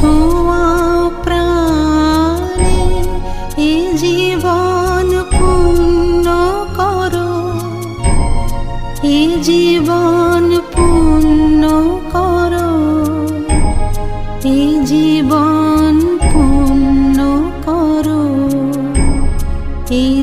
ছোঁয়া প্রাণে এ জীবন পূর্ণ করো। এ জীবন পূর্ণ করো। এ জীবন পূর্ণ করো।